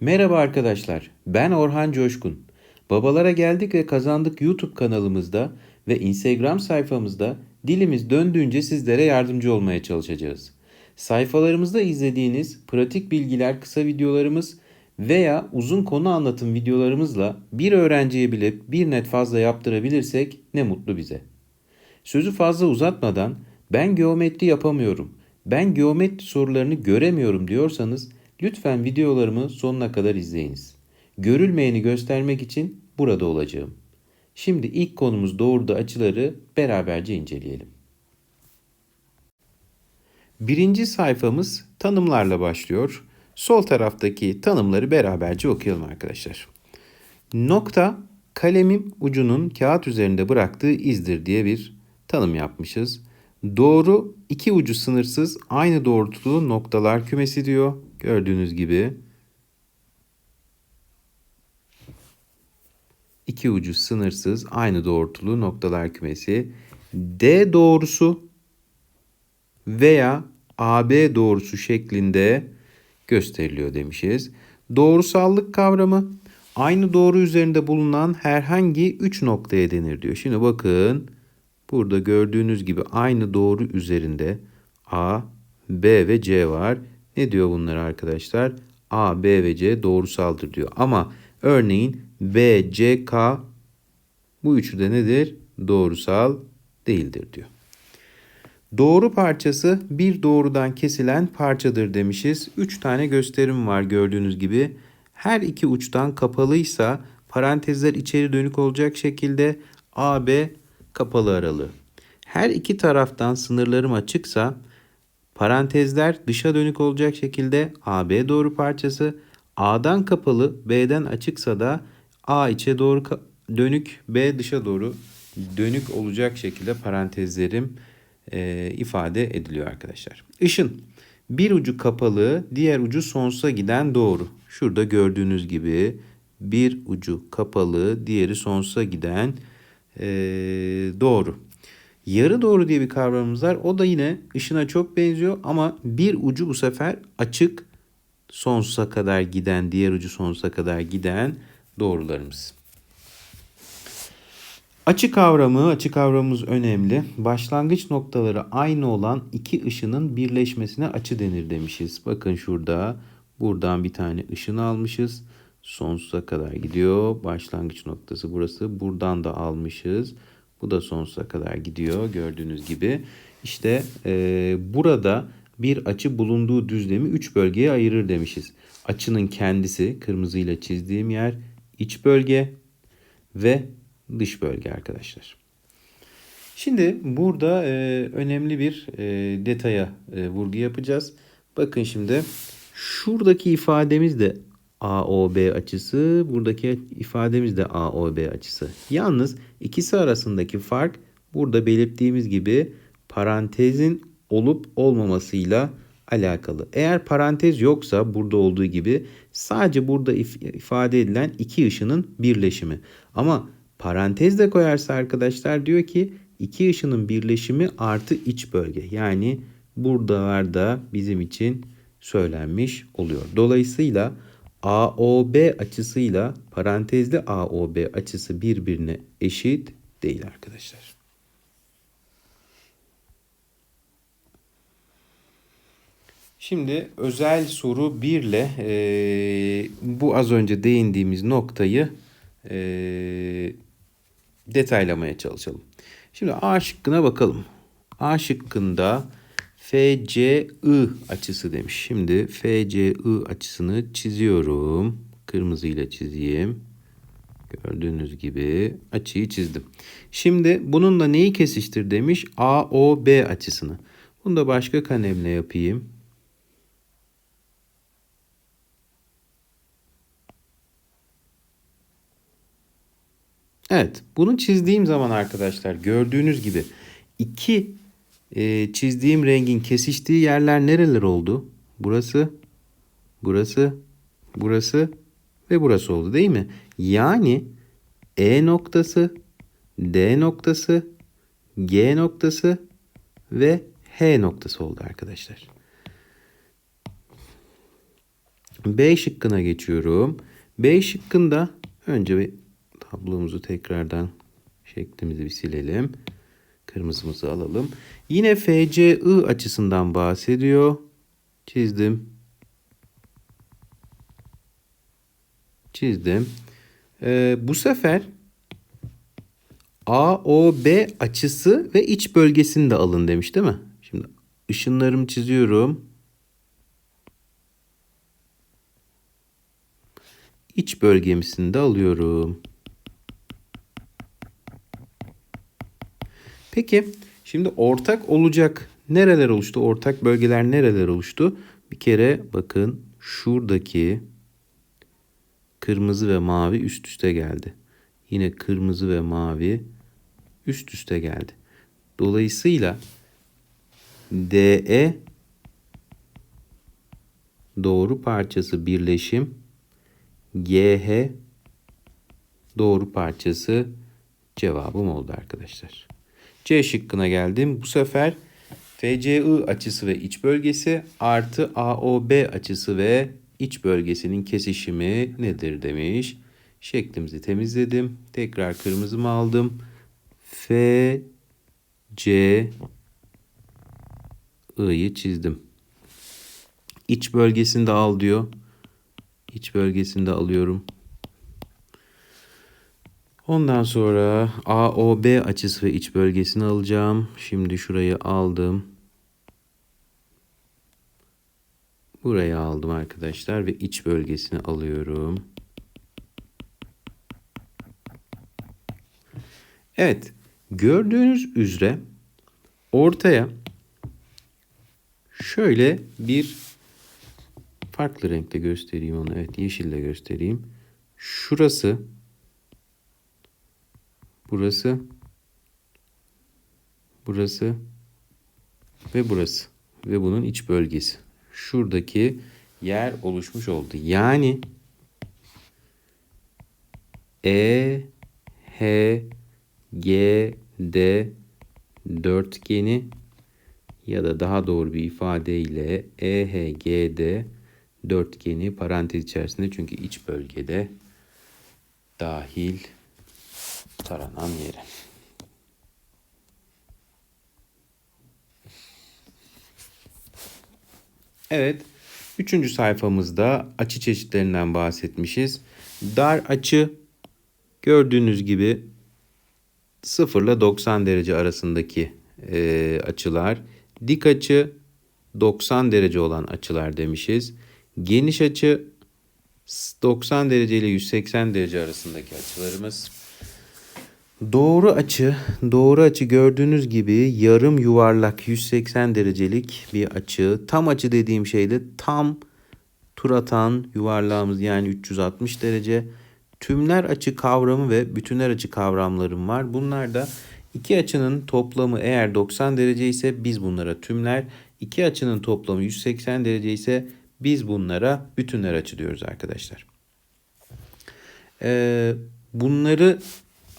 Merhaba arkadaşlar, ben Orhan Coşkun. Babalara Geldik ve Kazandık YouTube kanalımızda ve Instagram sayfamızda dilimiz döndüğünce sizlere yardımcı olmaya çalışacağız. Sayfalarımızda izlediğiniz pratik bilgiler kısa videolarımız veya uzun konu anlatım videolarımızla bir öğrenciye bile bir net fazla yaptırabilirsek ne mutlu bize. Sözü fazla uzatmadan ben geometri yapamıyorum, ben geometri sorularını göremiyorum diyorsanız lütfen videolarımı sonuna kadar izleyiniz. Görülmeyeni göstermek için burada olacağım. Şimdi ilk konumuz doğurdu açıları beraberce inceleyelim. Birinci sayfamız tanımlarla başlıyor. Sol taraftaki tanımları beraberce okuyalım arkadaşlar. Nokta kalemin ucunun kağıt üzerinde bıraktığı izdir diye bir tanım yapmışız. Doğru iki ucu sınırsız aynı doğrultulu noktalar kümesi diyor. Gördüğünüz gibi iki ucu sınırsız aynı doğrultulu noktalar kümesi. D doğrusu veya AB doğrusu şeklinde gösteriliyor demişiz. Doğrusallık kavramı aynı doğru üzerinde bulunan herhangi 3 noktaya denir diyor. Şimdi bakın burada gördüğünüz gibi aynı doğru üzerinde A, B ve C var. Ne diyor bunlar arkadaşlar? A, B ve C doğrusaldır diyor. Ama örneğin B, C, K bu üçü de nedir? Doğrusal değildir diyor. Doğru parçası bir doğrudan kesilen parçadır demişiz. Üç tane gösterim var gördüğünüz gibi. Her iki uçtan kapalıysa parantezler içeri dönük olacak şekilde AB kapalı aralığı. Her iki taraftan sınırlarım açıksa parantezler dışa dönük olacak şekilde AB doğru parçası. A'dan kapalı B'den açıksa da A içe doğru dönük B dışa doğru dönük olacak şekilde parantezlerim e, ifade ediliyor arkadaşlar. Işın bir ucu kapalı, diğer ucu sonsuza giden doğru. Şurada gördüğünüz gibi bir ucu kapalı, diğeri sonsuza giden e, doğru. Yarı doğru diye bir kavramımız var. O da yine ışına çok benziyor ama bir ucu bu sefer açık sonsuza kadar giden, diğer ucu sonsuza kadar giden doğrularımız. Açı kavramı, açı kavramımız önemli. Başlangıç noktaları aynı olan iki ışının birleşmesine açı denir demişiz. Bakın şurada buradan bir tane ışın almışız. Sonsuza kadar gidiyor. Başlangıç noktası burası. Buradan da almışız. Bu da sonsuza kadar gidiyor gördüğünüz gibi. İşte e, burada bir açı bulunduğu düzlemi 3 bölgeye ayırır demişiz. Açının kendisi kırmızıyla çizdiğim yer iç bölge ve dış bölge arkadaşlar. Şimdi burada e, önemli bir e, detaya e, vurgu yapacağız. Bakın şimdi şuradaki ifademiz de AOB açısı, buradaki ifademiz de AOB açısı. Yalnız ikisi arasındaki fark burada belirttiğimiz gibi parantezin olup olmamasıyla alakalı. Eğer parantez yoksa burada olduğu gibi sadece burada if- ifade edilen iki ışının birleşimi. Ama parantez de koyarsa arkadaşlar diyor ki iki ışının birleşimi artı iç bölge. Yani burada bizim için söylenmiş oluyor. Dolayısıyla AOB açısıyla parantezli AOB açısı birbirine eşit değil arkadaşlar. Şimdi özel soru 1 ile e, bu az önce değindiğimiz noktayı e, detaylamaya çalışalım. Şimdi A şıkkına bakalım. A şıkkında FCI açısı demiş. Şimdi FCI açısını çiziyorum. Kırmızıyla çizeyim. Gördüğünüz gibi açıyı çizdim. Şimdi bununla neyi kesiştir demiş? AOB açısını. Bunu da başka kalemle yapayım. Evet, bunu çizdiğim zaman arkadaşlar gördüğünüz gibi iki e, çizdiğim rengin kesiştiği yerler nereler oldu? Burası, burası, burası ve burası oldu değil mi? Yani E noktası, D noktası, G noktası ve H noktası oldu arkadaşlar. B şıkkına geçiyorum. B şıkkında önce bir tablomuzu tekrardan şeklimizi bir silelim. Kırmızımızı alalım. Yine FCI açısından bahsediyor. Çizdim. Çizdim. Ee, bu sefer AOB açısı ve iç bölgesini de alın demiş değil mi? Şimdi ışınlarımı çiziyorum. İç bölgemisini de alıyorum. Peki şimdi ortak olacak nereler oluştu? Ortak bölgeler nereler oluştu? Bir kere bakın şuradaki kırmızı ve mavi üst üste geldi. Yine kırmızı ve mavi üst üste geldi. Dolayısıyla DE doğru parçası birleşim GH doğru parçası cevabım oldu arkadaşlar. C şıkkına geldim. Bu sefer FCI açısı ve iç bölgesi artı AOB açısı ve iç bölgesinin kesişimi nedir demiş. Şeklimizi temizledim. Tekrar kırmızımı aldım. F C I'yi çizdim. İç bölgesinde al diyor. İç bölgesinde alıyorum. Ondan sonra AOB açısı ve iç bölgesini alacağım. Şimdi şurayı aldım. Burayı aldım arkadaşlar ve iç bölgesini alıyorum. Evet, gördüğünüz üzere ortaya şöyle bir farklı renkte göstereyim onu. Evet, yeşille göstereyim. Şurası burası burası ve burası ve bunun iç bölgesi. Şuradaki yer oluşmuş oldu. Yani E H G D dörtgeni ya da daha doğru bir ifadeyle E H G D dörtgeni parantez içerisinde çünkü iç bölgede dahil taranan yere. Evet. Üçüncü sayfamızda açı çeşitlerinden bahsetmişiz. Dar açı gördüğünüz gibi 0 ile 90 derece arasındaki e, açılar. Dik açı 90 derece olan açılar demişiz. Geniş açı 90 derece ile 180 derece arasındaki açılarımız. Doğru açı, doğru açı gördüğünüz gibi yarım yuvarlak 180 derecelik bir açı. Tam açı dediğim şey de tam tur atan yuvarlağımız yani 360 derece. Tümler açı kavramı ve bütünler açı kavramlarım var. Bunlar da iki açının toplamı eğer 90 derece ise biz bunlara tümler, iki açının toplamı 180 derece ise biz bunlara bütünler açı diyoruz arkadaşlar. Ee, bunları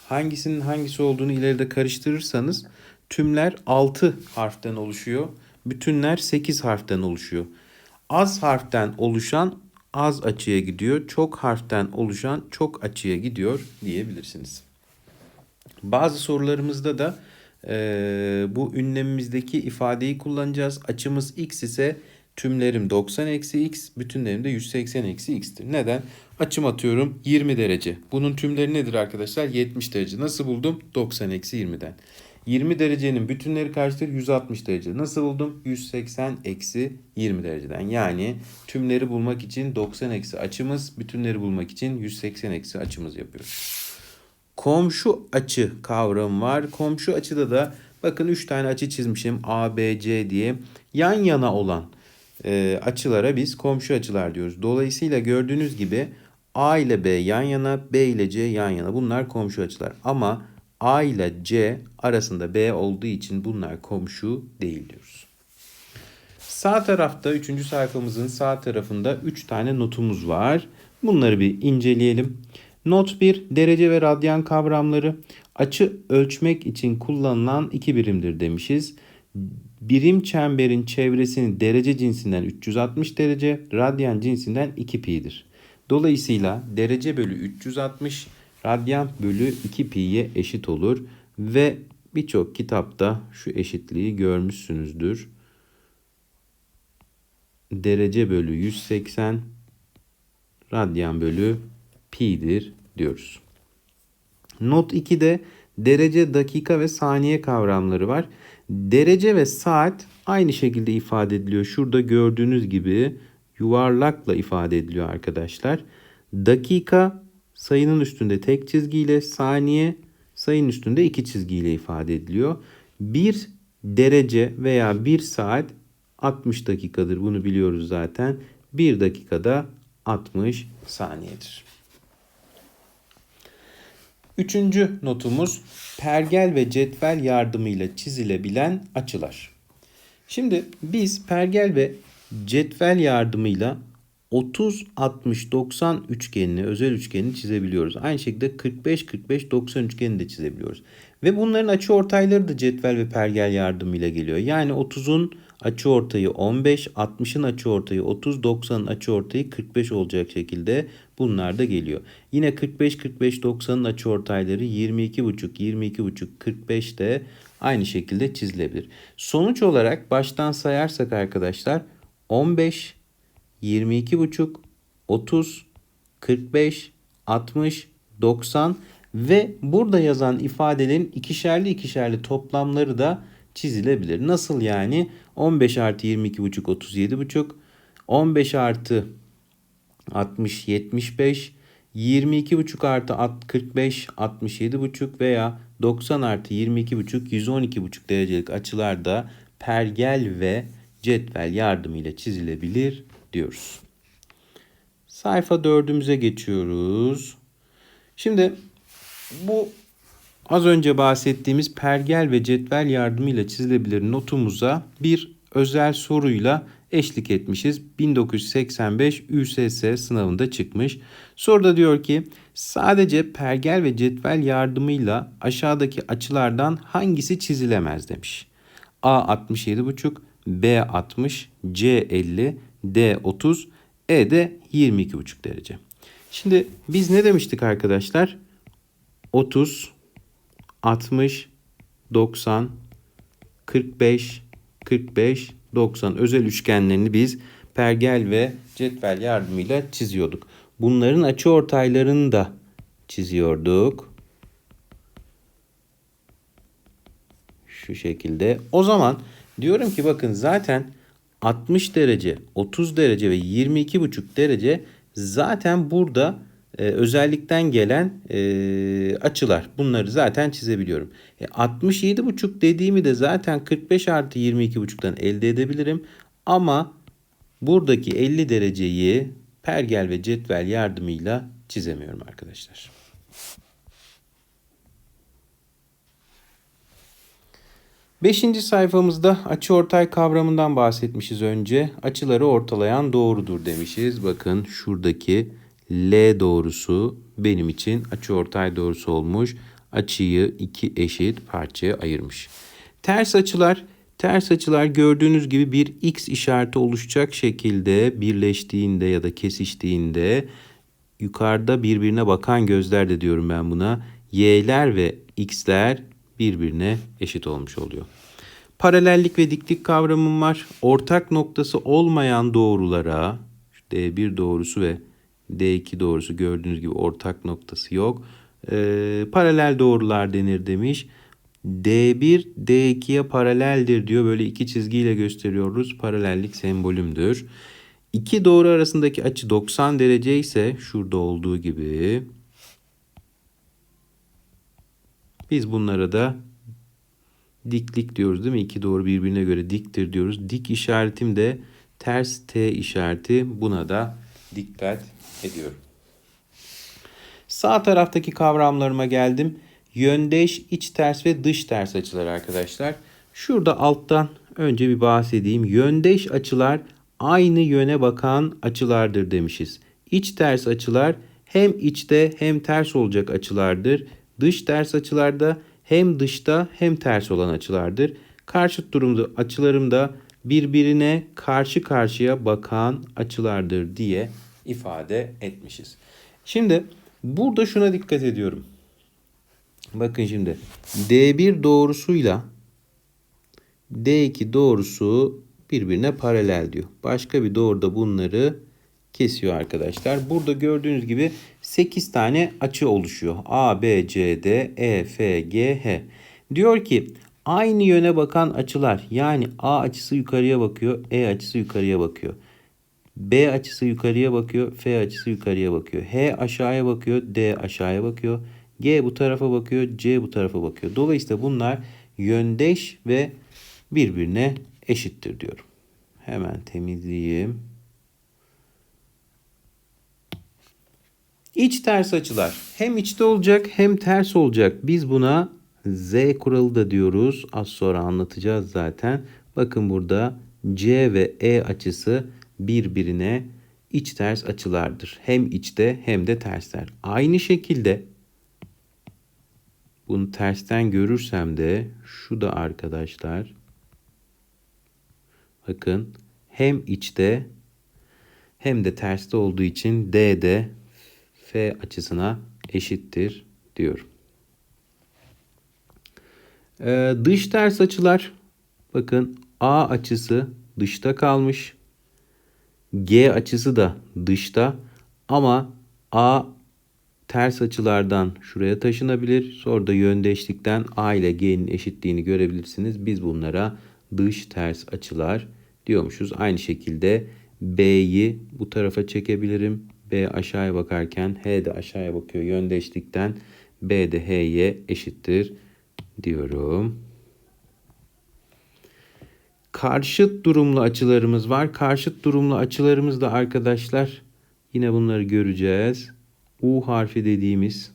hangisinin hangisi olduğunu ileride karıştırırsanız tümler 6 harften oluşuyor. Bütünler 8 harften oluşuyor. Az harften oluşan az açıya gidiyor. Çok harften oluşan çok açıya gidiyor diyebilirsiniz. Bazı sorularımızda da e, bu ünlemimizdeki ifadeyi kullanacağız. Açımız x ise tümlerim 90 eksi x, bütünlerim de 180 eksi x'tir. Neden? Açım atıyorum 20 derece. Bunun tümleri nedir arkadaşlar? 70 derece. Nasıl buldum? 90 eksi 20'den. 20 derecenin bütünleri kaçtır? 160 derece. Nasıl buldum? 180 eksi 20 dereceden. Yani tümleri bulmak için 90 eksi açımız, bütünleri bulmak için 180 eksi açımız yapıyoruz. Komşu açı kavramı var. Komşu açıda da bakın 3 tane açı çizmişim A, B, C diye. Yan yana olan e, açılara biz komşu açılar diyoruz. Dolayısıyla gördüğünüz gibi A ile B yan yana, B ile C yan yana. Bunlar komşu açılar. Ama A ile C arasında B olduğu için bunlar komşu değil diyoruz. Sağ tarafta 3. sayfamızın sağ tarafında 3 tane notumuz var. Bunları bir inceleyelim. Not 1 derece ve radyan kavramları açı ölçmek için kullanılan iki birimdir demişiz. Birim çemberin çevresinin derece cinsinden 360 derece, radyan cinsinden 2 pi'dir. Dolayısıyla derece bölü 360 radyan bölü 2 pi'ye eşit olur ve birçok kitapta şu eşitliği görmüşsünüzdür. Derece bölü 180 radyan bölü pi'dir diyoruz. Not 2'de derece, dakika ve saniye kavramları var. Derece ve saat aynı şekilde ifade ediliyor. Şurada gördüğünüz gibi yuvarlakla ifade ediliyor arkadaşlar. Dakika sayının üstünde tek çizgiyle, saniye sayının üstünde iki çizgiyle ifade ediliyor. Bir derece veya bir saat 60 dakikadır. Bunu biliyoruz zaten. Bir dakikada 60 saniyedir. Üçüncü notumuz pergel ve cetvel yardımıyla çizilebilen açılar. Şimdi biz pergel ve cetvel yardımıyla 30 60 90 üçgenini, özel üçgenini çizebiliyoruz. Aynı şekilde 45 45 90 üçgenini de çizebiliyoruz. Ve bunların açı ortayları da cetvel ve pergel yardımıyla geliyor. Yani 30'un açı ortayı 15, 60'ın açı ortayı 30, 90'ın açı ortayı 45 olacak şekilde bunlar da geliyor. Yine 45 45 90'ın açı ortayları 22 buçuk, 22 buçuk, 45 de aynı şekilde çizilebilir. Sonuç olarak baştan sayarsak arkadaşlar 15 22 buçuk, 30, 45, 60, 90 ve burada yazan ifadelerin ikişerli ikişerli toplamları da çizilebilir. Nasıl yani? 15 artı 22 buçuk 37 buçuk, 15 artı 60 75, 22 buçuk artı 45 67 buçuk veya 90 artı 22 buçuk 112 buçuk derecelik açılarda pergel ve cetvel yardımıyla çizilebilir diyoruz. Sayfa dördümüze geçiyoruz. Şimdi bu az önce bahsettiğimiz pergel ve cetvel yardımıyla çizilebilir notumuza bir özel soruyla eşlik etmişiz. 1985 ÜSS sınavında çıkmış. Soruda diyor ki sadece pergel ve cetvel yardımıyla aşağıdaki açılardan hangisi çizilemez demiş. A 67,5, B 60, C 50, D 30, E de 22,5 derece. Şimdi biz ne demiştik arkadaşlar? 30, 60, 90, 45, 45, 90 özel üçgenlerini biz pergel ve cetvel yardımıyla çiziyorduk. Bunların açı ortaylarını da çiziyorduk. Şu şekilde. O zaman diyorum ki bakın zaten 60 derece, 30 derece ve 22,5 derece zaten burada e, özellikten gelen e, açılar. Bunları zaten çizebiliyorum. E, 67,5 dediğimi de zaten 45 artı 22,5'tan elde edebilirim. Ama buradaki 50 dereceyi pergel ve cetvel yardımıyla çizemiyorum arkadaşlar. Beşinci sayfamızda açıortay kavramından bahsetmişiz önce. Açıları ortalayan doğrudur demişiz. Bakın şuradaki L doğrusu benim için açıortay doğrusu olmuş. Açıyı iki eşit parçaya ayırmış. Ters açılar Ters açılar gördüğünüz gibi bir x işareti oluşacak şekilde birleştiğinde ya da kesiştiğinde yukarıda birbirine bakan gözler de diyorum ben buna. Y'ler ve x'ler birbirine eşit olmuş oluyor. Paralellik ve diklik kavramım var. Ortak noktası olmayan doğrulara D1 doğrusu ve D2 doğrusu gördüğünüz gibi ortak noktası yok. Ee, paralel doğrular denir demiş. D1 D2'ye paraleldir diyor. Böyle iki çizgiyle gösteriyoruz. Paralellik sembolümdür. İki doğru arasındaki açı 90 derece ise şurada olduğu gibi biz bunlara da diklik diyoruz değil mi? İki doğru birbirine göre diktir diyoruz. Dik işaretim de ters T işareti. Buna da dikkat ediyorum. Sağ taraftaki kavramlarıma geldim. Yöndeş, iç ters ve dış ters açılar arkadaşlar. Şurada alttan önce bir bahsedeyim. Yöndeş açılar aynı yöne bakan açılardır demişiz. İç ters açılar hem içte hem ters olacak açılardır. Dış ters açılarda hem dışta hem ters olan açılardır. Karşıt durumda açılarım da birbirine karşı karşıya bakan açılardır diye ifade etmişiz. Şimdi burada şuna dikkat ediyorum. Bakın şimdi D1 doğrusuyla D2 doğrusu birbirine paralel diyor. Başka bir doğruda bunları kesiyor arkadaşlar. Burada gördüğünüz gibi 8 tane açı oluşuyor. A, B, C, D, E, F, G, H. Diyor ki aynı yöne bakan açılar yani A açısı yukarıya bakıyor, E açısı yukarıya bakıyor. B açısı yukarıya bakıyor, F açısı yukarıya bakıyor. H aşağıya bakıyor, D aşağıya bakıyor. G bu tarafa bakıyor, C bu tarafa bakıyor. Dolayısıyla bunlar yöndeş ve birbirine eşittir diyorum. Hemen temizleyeyim. İç ters açılar hem içte olacak hem ters olacak. Biz buna Z kuralı da diyoruz. Az sonra anlatacağız zaten. Bakın burada C ve E açısı birbirine iç ters açılardır. Hem içte hem de tersler. Aynı şekilde bunu tersten görürsem de şu da arkadaşlar bakın hem içte hem de terste olduğu için D de F açısına eşittir diyorum. Ee, dış ters açılar bakın A açısı dışta kalmış. G açısı da dışta ama A ters açılardan şuraya taşınabilir. Sonra da yöndeşlikten A ile G'nin eşitliğini görebilirsiniz. Biz bunlara dış ters açılar diyormuşuz. Aynı şekilde B'yi bu tarafa çekebilirim. B aşağıya bakarken H de aşağıya bakıyor. Yöndeşlikten B de H'ye eşittir diyorum. Karşıt durumlu açılarımız var. Karşıt durumlu açılarımız da arkadaşlar yine bunları göreceğiz. U harfi dediğimiz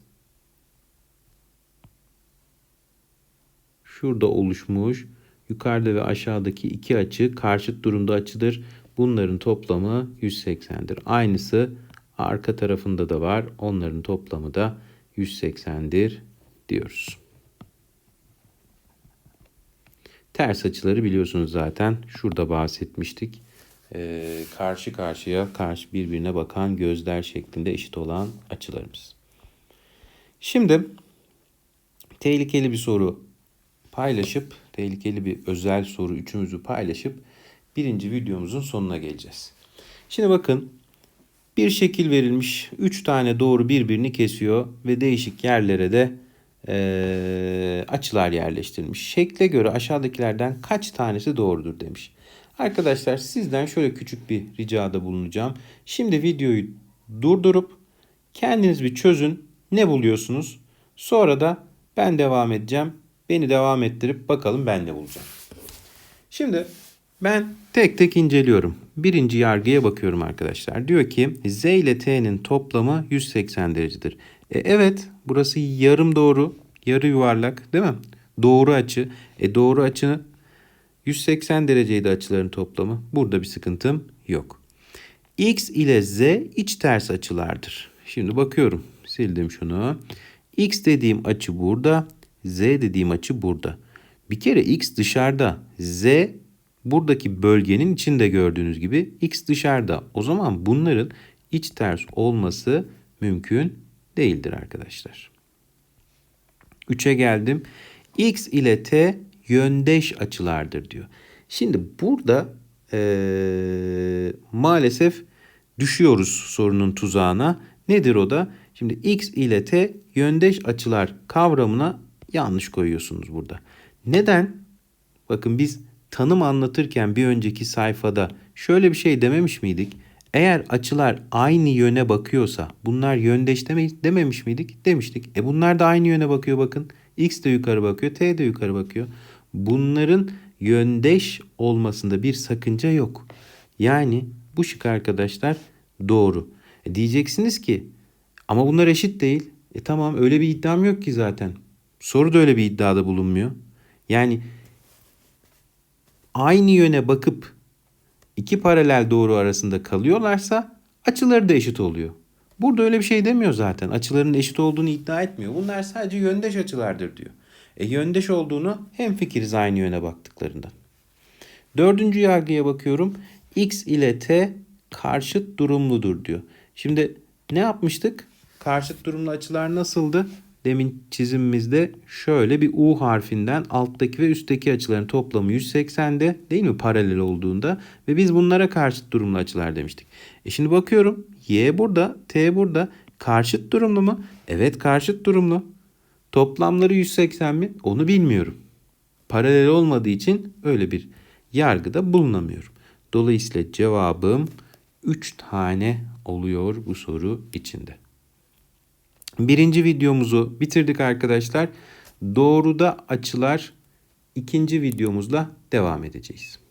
şurada oluşmuş yukarıda ve aşağıdaki iki açı karşıt durumda açıdır. Bunların toplamı 180'dir. Aynısı arka tarafında da var. Onların toplamı da 180'dir diyoruz. Ters açıları biliyorsunuz zaten. Şurada bahsetmiştik. Ee, karşı karşıya karşı birbirine bakan gözler şeklinde eşit olan açılarımız. Şimdi tehlikeli bir soru paylaşıp tehlikeli bir özel soru üçümüzü paylaşıp birinci videomuzun sonuna geleceğiz. Şimdi bakın bir şekil verilmiş. Üç tane doğru birbirini kesiyor ve değişik yerlere de e, açılar yerleştirilmiş. Şekle göre aşağıdakilerden kaç tanesi doğrudur demiş. Arkadaşlar sizden şöyle küçük bir ricada bulunacağım. Şimdi videoyu durdurup kendiniz bir çözün. Ne buluyorsunuz? Sonra da ben devam edeceğim. Beni devam ettirip bakalım ben ne bulacağım. Şimdi ben tek tek inceliyorum. Birinci yargıya bakıyorum arkadaşlar. Diyor ki Z ile T'nin toplamı 180 derecedir. E, evet burası yarım doğru, yarı yuvarlak değil mi? Doğru açı. E doğru açı 180 dereceydi açıların toplamı. Burada bir sıkıntım yok. X ile Z iç ters açılardır. Şimdi bakıyorum. Sildim şunu. X dediğim açı burada. Z dediğim açı burada. Bir kere X dışarıda. Z buradaki bölgenin içinde gördüğünüz gibi X dışarıda. O zaman bunların iç ters olması mümkün değildir arkadaşlar. 3'e geldim. X ile T yöndeş açılardır diyor. Şimdi burada ee, maalesef düşüyoruz sorunun tuzağına. Nedir o da? Şimdi X ile T yöndeş açılar kavramına yanlış koyuyorsunuz burada. Neden? Bakın biz tanım anlatırken bir önceki sayfada şöyle bir şey dememiş miydik? Eğer açılar aynı yöne bakıyorsa bunlar yöndeş dememiş miydik? Demiştik. E bunlar da aynı yöne bakıyor bakın. X de yukarı bakıyor, T de yukarı bakıyor. Bunların yöndeş olmasında bir sakınca yok. Yani bu şık arkadaşlar doğru. E diyeceksiniz ki ama bunlar eşit değil. E tamam öyle bir iddiam yok ki zaten. Soru da öyle bir iddiada bulunmuyor. Yani aynı yöne bakıp iki paralel doğru arasında kalıyorlarsa açıları da eşit oluyor. Burada öyle bir şey demiyor zaten. Açıların eşit olduğunu iddia etmiyor. Bunlar sadece yöndeş açılardır diyor. E yöndeş olduğunu hem fikiriz aynı yöne baktıklarından. Dördüncü yargıya bakıyorum. X ile T karşıt durumludur diyor. Şimdi ne yapmıştık? Karşıt durumlu açılar nasıldı? Demin çizimimizde şöyle bir U harfinden alttaki ve üstteki açıların toplamı 180'de değil mi paralel olduğunda ve biz bunlara karşıt durumlu açılar demiştik. E şimdi bakıyorum Y burada T burada karşıt durumlu mu? Evet karşıt durumlu. Toplamları 180 mi? Onu bilmiyorum. Paralel olmadığı için öyle bir yargıda bulunamıyorum. Dolayısıyla cevabım 3 tane oluyor bu soru içinde. Birinci videomuzu bitirdik arkadaşlar. Doğruda açılar ikinci videomuzla devam edeceğiz.